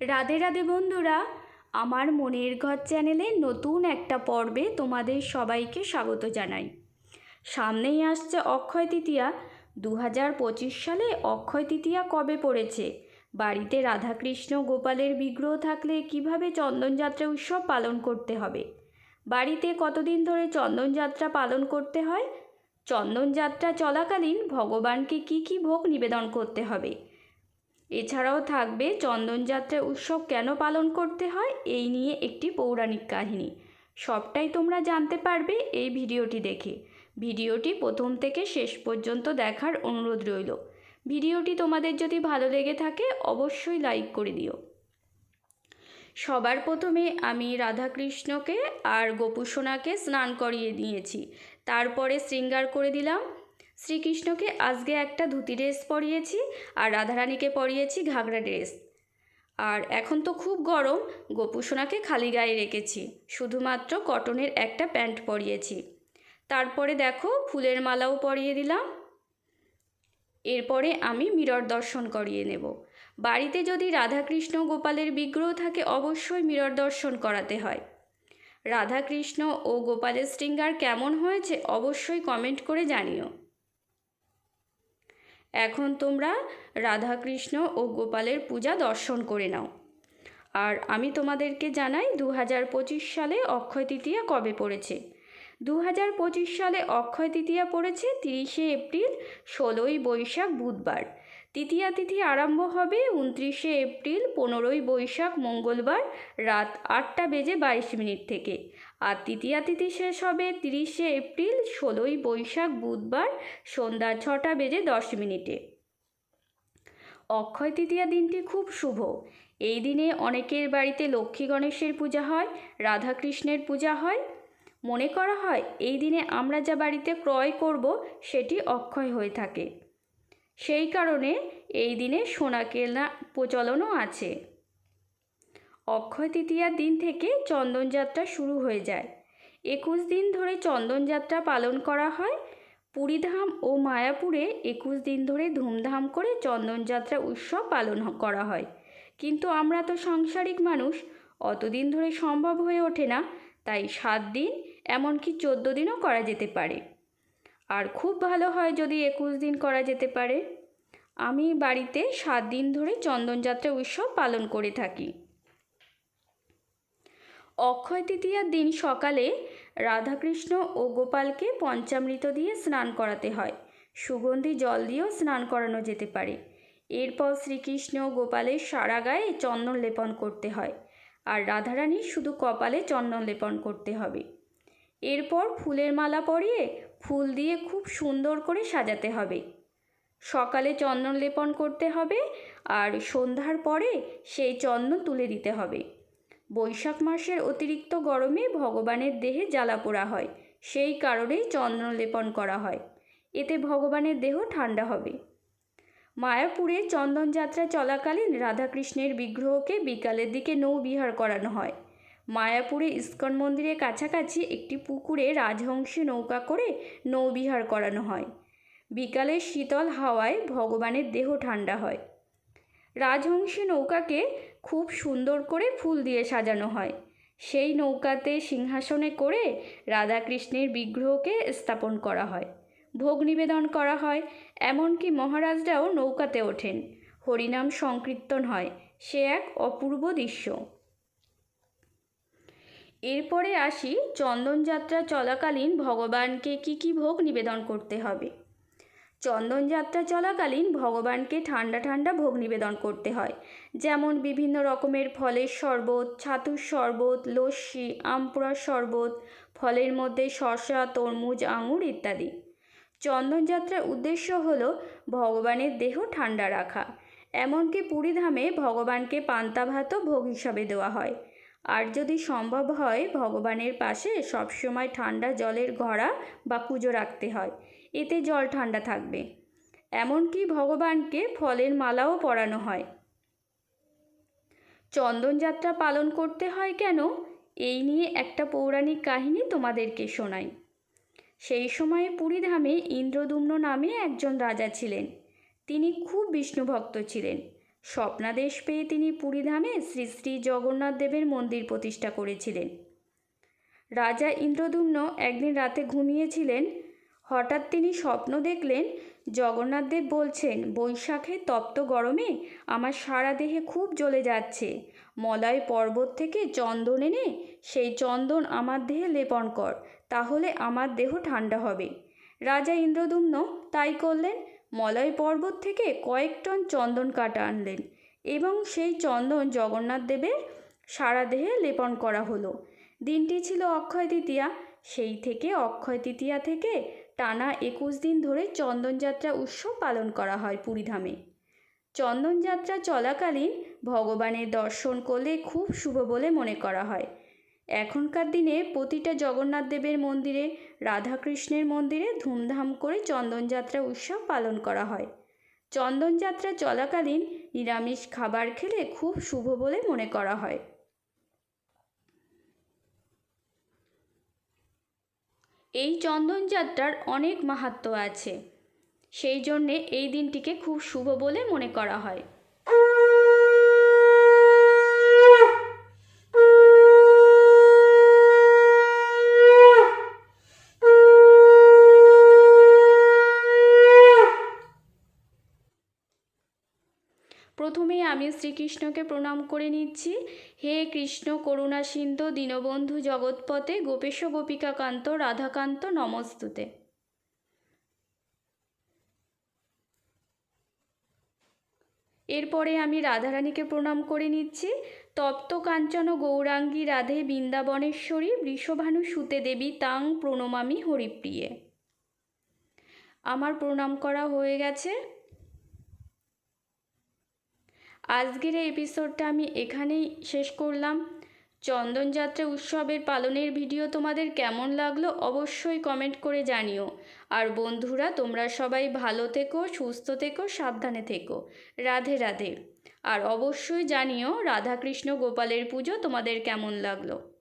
রাধে রাধে বন্ধুরা, আমার মনের ঘর চ্যানেলে নতুন একটা পর্বে তোমাদের সবাইকে স্বাগত জানাই। সামনেই আসছে অক্ষয় তৃতীয়া। দু হাজার পঁচিশ সালে অক্ষয় তৃতীয়া কবে পড়েছে? বাড়িতে রাধাকৃষ্ণ গোপালের বিগ্রহ থাকলে কীভাবে চন্দনযাত্রা উৎসব পালন করতে হবে? বাড়িতে কতদিন ধরে চন্দনযাত্রা পালন করতে হয়? চন্দনযাত্রা চলাকালীন ভগবানকে কি কি ভোগ নিবেদন করতে হবে? এছাড়াও থাকবে চন্দনযাত্রা উৎসব কেন পালন করতে হয়? এই নিয়ে একটি পৌরাণিক কাহিনী। সবটাই তোমরা জানতে পারবে এই ভিডিওটি দেখে। ভিডিওটি প্রথম থেকে শেষ পর্যন্ত দেখার অনুরোধ রইল। ভিডিওটি তোমাদের যদি ভালো লেগে থাকে, অবশ্যই লাইক করে দিও। সবার প্রথমে আমি রাধাকৃষ্ণকে আর গোপুসোনাকে স্নান করিয়ে দিয়েছি। তারপরে শৃঙ্গার করে দিলাম। শ্রীকৃষ্ণকে আজকে একটা ধুতি ড্রেস পরিয়েছি আর রাধারানীকে পরিয়েছি ঘাগরা ড্রেস আর এখন তো খুব গরম, গোপুসোনাকে খালি গায়ে রেখেছি, শুধুমাত্র কটনের একটা প্যান্ট পরিয়েছি। তারপরে দেখো ফুলের মালাও পরিয়ে দিলাম। এরপরে আমি মিরর দর্শন করিয়ে নেব। বাড়িতে যদি রাধাকৃষ্ণ গোপালের বিগ্রহ থাকে, অবশ্যই মিরর দর্শন করাতে হয়। রাধাকৃষ্ণ ও গোপালের স্ট্রিঙ্গার কেমন হয়েছে, অবশ্যই কমেন্ট করে জানিও। এখন তোমরা রাধাকৃষ্ণ ও গোপালের পূজা দর্শন করে নাও। আর আমি তোমাদেরকে জানাই দু হাজার পঁচিশ সালে অক্ষয় তৃতীয়া কবে পড়েছে? দু হাজার পঁচিশ সালে অক্ষয় তৃতীয়া পড়েছে তিরিশে এপ্রিল, ষোলোই বৈশাখ বুধবার। তৃতীয়া তিথি আরম্ভ হবে উনত্রিশে এপ্রিল, পনেরোই বৈশাখ, মঙ্গলবার রাত আটটা বেজে বাইশ মিনিট থেকে। আর তৃতীয়া তিথি শেষ হবে তিরিশে এপ্রিল, ষোলোই বৈশাখ, বুধবার সন্ধ্যা ছটা বেজে দশ মিনিটে। অক্ষয় তৃতীয়া দিনটি খুব শুভ। এই দিনে অনেকের বাড়িতে লক্ষ্মী গণেশের পূজা হয়, রাধাকৃষ্ণের পূজা হয়। মনে করা হয়, এই দিনে আমরা যা বাড়িতে ক্রয় করব, সেটি অক্ষয় হয়ে থাকে। সেই কারণে এই দিনে সোনা কেনা প্রচলনও আছে। অক্ষয় তৃতীয়ার দিন থেকে চন্দনযাত্রা শুরু হয়ে যায়। একুশ দিন ধরে চন্দনযাত্রা পালন করা হয়। পুরীধাম ও মায়াপুরে একুশ দিন ধরে ধুমধাম করে চন্দনযাত্রা উৎসব পালন করা হয়। কিন্তু আমরা তো সাংসারিক মানুষ, অতদিন ধরে সম্ভব হয়ে ওঠে না, তাই সাত দিন, এমনকি চোদ্দ দিনও করা যেতে পারে। আর খুব ভালো হয় যদি একুশ দিন করা যেতে পারে। আমি বাড়িতে সাত দিন ধরে চন্দনযাত্রা উৎসব পালন করে থাকি। অক্ষয় তৃতীয়ার দিন সকালে রাধাকৃষ্ণ ও গোপালকে পঞ্চামৃত দিয়ে স্নান করাতে হয়। সুগন্ধি জল দিয়েও স্নান করানো যেতে পারে। এরপর শ্রীকৃষ্ণ গোপালের সারা গায়ে চন্দন লেপন করতে হয় আর রাধারানীর শুধু কপালে চন্দন লেপন করতে হবে। এরপর ফুলের মালা পরিয়ে ফুল দিয়ে খুব সুন্দর করে সাজাতে হবে। সকালে চন্দন লেপন করতে হবে আর সন্ধ্যার পরে সেই চন্দন তুলে দিতে হবে। বৈশাখ মাসের অতিরিক্ত গরমে ভগবানের দেহে জ্বালা পোড়া হয়, সেই কারণেই চন্দন লেপন করা হয়। এতে ভগবানের দেহ ঠান্ডা হবে। মায়াপুরে চন্দনযাত্রা চলাকালীন রাধাকৃষ্ণের বিগ্রহকে বিকালের দিকে নৌবিহার করানো হয়। মায়াপুরে ইস্কন মন্দিরের কাছাকাছি একটি পুকুরে রাজহংসী নৌকা করে নৌবিহার করানো হয়। বিকালে শীতল হাওয়ায় ভগবানের দেহ ঠান্ডা হয়। রাজহংসী নৌকাকে খুব সুন্দর করে ফুল দিয়ে সাজানো হয়। সেই নৌকাতে সিংহাসনে করে রাধাকৃষ্ণের বিগ্রহকে স্থাপন করা হয়। ভোগ নিবেদন করা হয়, এমনকি মহারাজরাও নৌকাতে ওঠেন। হরিনাম সংকীর্তন হয়। সে এক অপূর্ব দৃশ্য। এরপরে আসি চন্দনযাত্রা চলাকালীন ভগবানকে কি কি ভোগ নিবেদন করতে হবে। চন্দনযাত্রা চলাকালীন ভগবানকে ঠান্ডা ঠান্ডা ভোগ নিবেদন করতে হয়, যেমন বিভিন্ন রকমের ফলের শরবত, ছাতুর শরবত, লস্যি আমপুরার শরবত, ফলের মধ্যে শসা, তরমুজ, আঙুর ইত্যাদি। চন্দনযাত্রার উদ্দেশ্য হল ভগবানের দেহ ঠান্ডা রাখা, এমনকি পুরীধামে ভগবানকে পান্তা ভাতও ভোগ হিসাবে দেওয়া হয়। আর যদি সম্ভব হয়, ভগবানের পাশে সবসময় ঠান্ডা জলের ঘড়া বা পুজো রাখতে হয়। এতে জল ঠান্ডা থাকবে। এমনকি ভগবানকে ফলের মালাও পরানো হয়। চন্দনযাত্রা পালন করতে হয় কেন? এই নিয়ে একটা পৌরাণিক কাহিনী তোমাদেরকে শোনাই। সেই সময়ে পুরীধামে ইন্দ্রদুম্ন নামে একজন রাজা ছিলেন। তিনি খুব বিষ্ণুভক্ত ছিলেন। স্বপ্নাদেশ পেয়ে তিনি পুরীধামে শ্রী শ্রী জগন্নাথ দেবের মন্দির প্রতিষ্ঠা করেছিলেন। রাজা ইন্দ্রদুম্ন একদিন রাতে ঘুমিয়েছিলেন। হঠাৎ তিনি স্বপ্ন দেখলেন জগন্নাথদেব বলছেন, বৈশাখে তপ্ত গরমে আমার সারা দেহে খুব জ্বলে যাচ্ছে। মলয় পর্বত থেকে চন্দন এনে সেই চন্দন আমার দেহে লেপন কর, তাহলে আমার দেহ ঠান্ডা হবে রাজা ইন্দ্রদুম্ন তাই করলেন। মলয় পর্বত থেকে কয়েক টন চন্দন কাটা আনলেন এবং সেই চন্দন জগন্নাথ দেবের সারা দেহে লেপন করা হলো। দিনটি ছিল অক্ষয় তৃতীয়া। সেই থেকে অক্ষয় তৃতীয়া থেকে টানা একুশ দিন ধরে চন্দনযাত্রা উৎসব পালন করা হয় পুরীধামে। চন্দনযাত্রা চলাকালীন ভগবানের দর্শন করলে খুব শুভ বলে মনে করা হয়। এখনকার দিনে প্রতিটা জগন্নাথ দেবের মন্দিরে রাধাকৃষ্ণের মন্দিরে ধুমধাম করে চন্দনযাত্রা উৎসব পালন করা হয়। চন্দনযাত্রা চলাকালীন নিরামিষ খাবার খেলে খুব শুভ বলে মনে করা হয়। এই চন্দনযাত্রার অনেক মাহাত্ম্য আছে। সেই জন্যে এই দিনটিকে খুব শুভ বলে মনে করা হয়। প্রথমে আমি শ্রীকৃষ্ণকে প্রণাম করে নিচ্ছি। হে কৃষ্ণ করুণা সিন্ধু, দীনবন্ধু জগৎপতে গোপেশ গোপিকাকান্ত, রাধাকান্ত নমস্তুতে। এরপরে আমি রাধারানীকে প্রণাম করে নিচ্ছি। তপ্ত কাঞ্চন গৌরাঙ্গী রাধে বৃন্দাবনেশ্বরী, বৃষভানু সুতে দেবী তাং প্রণমামি হরিপ্রিয়ে। আমার প্রণাম করা হয়ে গেছে। আজকের এই এপিসোডটা আমি এখানেই শেষ করলাম। চন্দনযাত্রা উৎসবের পালনের ভিডিও তোমাদের কেমন লাগল অবশ্যই কমেন্ট করে জানিও। আর বন্ধুরা, তোমরা সবাই ভালো থেকো, সুস্থ থেকো, সাবধানে থেকো। রাধে রাধে। আর অবশ্যই জানিও রাধাকৃষ্ণ গোপালের পুজো তোমাদের কেমন লাগল।